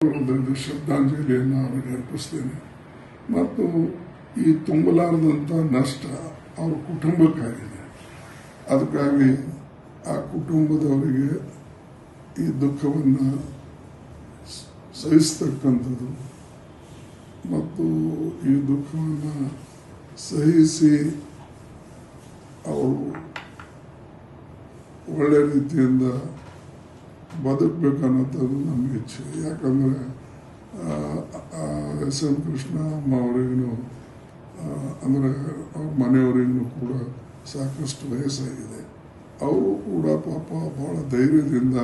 ಒಂದು ಶ್ರದ್ಧಾಂಜಲಿಯನ್ನು ಅವರಿಗೆ ಅರ್ಪಿಸ್ತೇನೆ. ಮತ್ತು ಈ ತುಂಬಲಾರದಂಥ ನಷ್ಟ ಅವ್ರ ಕುಟುಂಬಕ್ಕಾಗಿದೆ. ಅದಕ್ಕಾಗಿ ಆ ಕುಟುಂಬದವರಿಗೆ ಈ ದುಃಖವನ್ನು ಸಹಿಸ್ತಕ್ಕಂಥದ್ದು ಮತ್ತು ಈ ದುಃಖವನ್ನು ಸಹಿಸಿ ಅವರು ಒಳ್ಳೆ ರೀತಿಯಿಂದ ಬದುಕಬೇಕನ್ನೋದು ನಮ್ಮ ಇಚ್ಛೆ ಯಾಕಂದರೆ ಎಸ್ ಎಂ ಕೃಷ್ಣ ಅಮ್ಮ ಅವರಿಗೂ ಅಂದರೆ ಅವ್ರ ಮನೆಯವರಿಗೂ ಕೂಡ ಸಾಕಷ್ಟು ವಯಸ್ಸಾಗಿದೆ. ಅವರು ಕೂಡ ಪಾಪ ಭಾಳ ಧೈರ್ಯದಿಂದ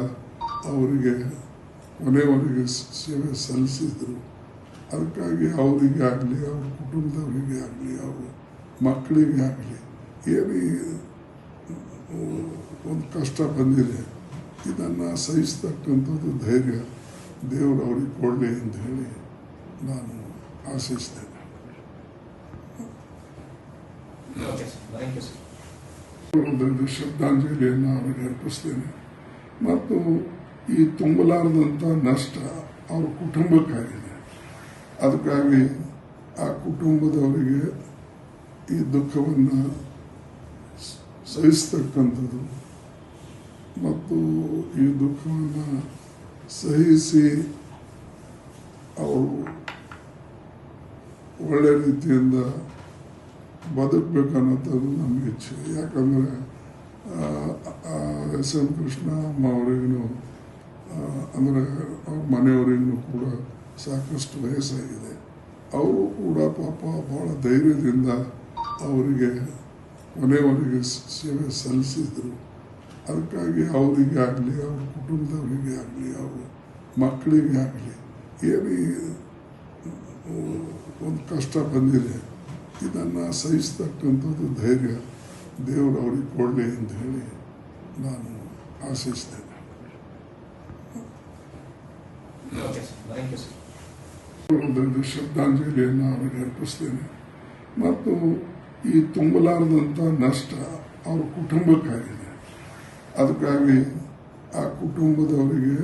ಅವರಿಗೆ, ಮನೆಯವರಿಗೆ ಸೇವೆ ಸಲ್ಲಿಸಿದರು. ಅದಕ್ಕಾಗಿ ಅವರಿಗೆ ಆಗಲಿ, ಅವ್ರ ಕುಟುಂಬದವರಿಗೆ ಆಗಲಿ, ಅವ್ರ ಮಕ್ಕಳಿಗೆ ಆಗಲಿ, ಏನೇ, ಒಂದು ಕಷ್ಟ ಬಂದಿದೆ ಇದನ್ನು ಸಹಿಸ್ತಕ್ಕಂಥದ್ದು ಧೈರ್ಯ ದೇವರು ಅವ್ರಿಗೆ ಕೊಡಲಿ ಅಂತ ಹೇಳಿ ನಾನು ಆಶಿಸ್ತೇನೆ. ಶ್ರದ್ಧಾಂಜಲಿಯನ್ನು ಅವರಿಗೆ ಅರ್ಪಿಸ್ತೇನೆ. ಮತ್ತು ಈ ತುಂಬಲಾರದಂಥ ನಷ್ಟ ಅವ್ರ ಕುಟುಂಬಕ್ಕಾಗಿದೆ. ಅದಕ್ಕಾಗಿ ಆ ಕುಟುಂಬದವರಿಗೆ ಈ ದುಃಖವನ್ನು ಸಹಿಸ್ತಕ್ಕಂಥದ್ದು ಮತ್ತು ಈ ದುಃಖವನ್ನು ಸಹಿಸಿ ಅವರು ಒಳ್ಳೆ ರೀತಿಯಿಂದ ಬದುಕಬೇಕನ್ನೋದು ನಮ್ಮ ಇಚ್ಛೆ. ಯಾಕಂದರೆ ಎಸ್ ಎಂ ಕೃಷ್ಣ ಅಮ್ಮ ಅವರಿಗೂ ಅಂದರೆ ಅವ್ರ ಮನೆಯವರಿಗೂ ಕೂಡ ಸಾಕಷ್ಟು ವಯಸ್ಸಾಗಿದೆ. ಅವರು ಕೂಡ ಪಾಪ ಭಾಳ ಧೈರ್ಯದಿಂದ ಅವರಿಗೆ ಮನೆಯವರಿಗೆ ಸೇವೆ ಸಲ್ಲಿಸಿದರು. ಅದಕ್ಕಾಗಿ ಅವರಿಗೆ ಆಗಲಿ ಅವ್ರ ಕುಟುಂಬದವರಿಗೆ ಆಗಲಿ ಅವ್ರ ಮಕ್ಕಳಿಗೆ ಆಗಲಿ ಏನೇ ಒಂದು ಕಷ್ಟ ಬಂದಿದೆ ಇದನ್ನು ಸಹಿಸ್ತಕ್ಕಂಥದ್ದು ಧೈರ್ಯ ದೇವರು ಅವ್ರಿಗೆ ಕೊಡಲಿ ಅಂತ ಹೇಳಿ ನಾನು ಆಶಿಸ್ತೇನೆ. ಶ್ರದ್ಧಾಂಜಲಿಯನ್ನು ಅವರಿಗೆ ಅರ್ಪಿಸ್ತೇನೆ. ಮತ್ತು ಈ ತುಂಬಲಾರದಂಥ ನಷ್ಟ ಅವ್ರ ಕುಟುಂಬಕ್ಕಾಗಿದೆ. ಅದಕ್ಕಾಗಿ ಆ ಕುಟುಂಬದವರಿಗೆ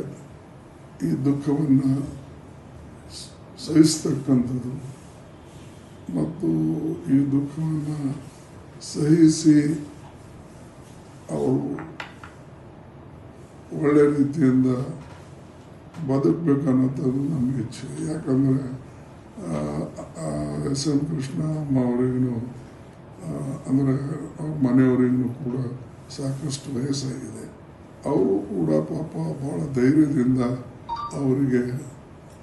ಈ ದುಃಖವನ್ನು ಸಹಿಸ್ತಕ್ಕಂಥದ್ದು. ಮತ್ತು ಈ ದುಃಖವನ್ನು ಸಹಿಸಿ ಅವರು ಒಳ್ಳೆ ರೀತಿಯಿಂದ ಬದುಕಬೇಕನ್ನೋದು ನಮ್ಮ ಇಚ್ಛೆ. ಯಾಕಂದರೆ ಎಸ್ ಎಂ ಕೃಷ್ಣ ಅಮ್ಮ ಅವರಿಗೂ ಅಂದರೆ ಅವ್ರ ಮನೆಯವರಿಗೂ ಕೂಡ ಸಾಕಷ್ಟು ವಯಸ್ಸಾಗಿದೆ. ಅವರು ಕೂಡ ಪಾಪ ಭಾಳ ಧೈರ್ಯದಿಂದ ಅವರಿಗೆ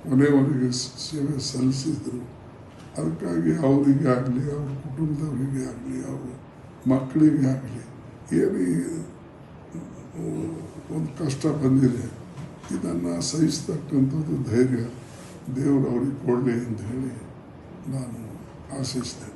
ಮನೆಯವರಿಗೆ ಸೇವೆ ಸಲ್ಲಿಸಿದರು. ಅದಕ್ಕಾಗಿ ಅವರಿಗೆ ಆಗಲಿ, ಅವ್ರ ಕುಟುಂಬದವರಿಗೆ ಆಗಲಿ, ಅವ್ರ ಮಕ್ಕಳಿಗೆ ಆಗಲಿ, ಏನೇ ಒಂದು ಕಷ್ಟ ಬಂದಿದೆ, ಇದನ್ನು ಸಹಿಸ್ತಕ್ಕಂಥದ್ದು ಧೈರ್ಯ ದೇವರು ಅವ್ರಿಗೆ ಕೊಡಲಿ ಅಂತ ಹೇಳಿ ನಾನು ಆಶಿಸ್ತೇನೆ.